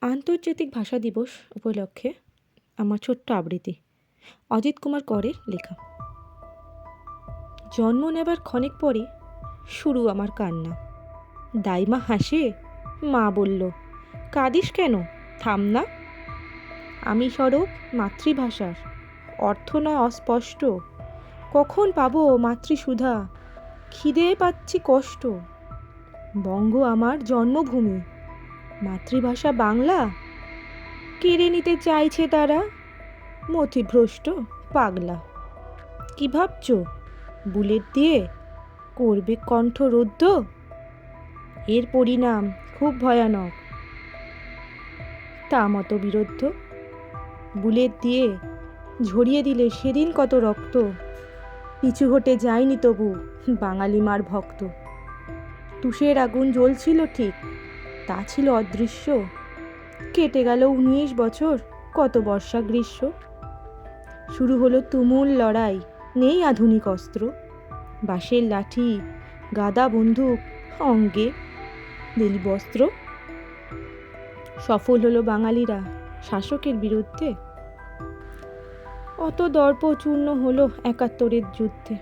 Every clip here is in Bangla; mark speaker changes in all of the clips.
Speaker 1: আন্তর্জাতিক ভাষা দিবস উপলক্ষে আমার ছোট্ট আবৃত্তি। অজিত কুমার করের লেখা। জন্ম নেবার ক্ষণেক পরে শুরু আমার কান্না। দাইমা হাসে, মা বলল, কাঁদিস কেন? থাম না। আমি সরব মাতৃভাষার। অর্থ নয় অস্পষ্ট। কখন পাবো মাতৃসুধা? খিদে পাচ্ছি কষ্ট। বঙ্গ আমার জন্মভূমি। মাতৃভাষা বাংলা? কেড়ে নিতে চাইছে তারা? মতিভ্রষ্ট, পাগলা। কি ভাবছ? বুলেট দিয়ে করবে কণ্ঠ রুদ্ধ এর পরিণাম খুব ভয়ানক। তা মতো বিরুদ্ধ। বুলেট দিয়ে ঝরিয়ে দিলে সেদিন কত রক্ত। পিছু হটে যায়নি তবু বাঙালি মার ভক্ত। তুষের আগুন জ্বলছিল ঠিক। তা ছিল অদৃশ্য। কেটে গেল উনিশ বছর, কত বর্ষা গ্রীষ্ম। শুরু হলো তুমুল লড়াই, নেই আধুনিক অস্ত্র। বাঁশের লাঠি, গাদা বন্দুক, অঙ্গে, দিলি বস্ত্র। সফল হলো বাঙালিরা শাসকের বিরুদ্ধে। অত দর্প চূর্ণ হলো একাত্তরের যুদ্ধে।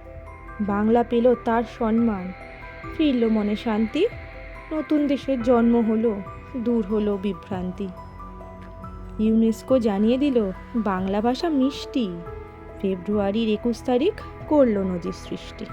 Speaker 1: বাংলা পেল তার সম্মান, ফিরল মনে শান্তি। নতুন দেশের জন্ম হলো, দূর হলো বিভ্রান্তি। ইউনেস্কো জানিয়ে দিল, বাংলা ভাষা মিষ্টি। ফেব্রুয়ারির একুশ তারিখ করল নদীর সৃষ্টি।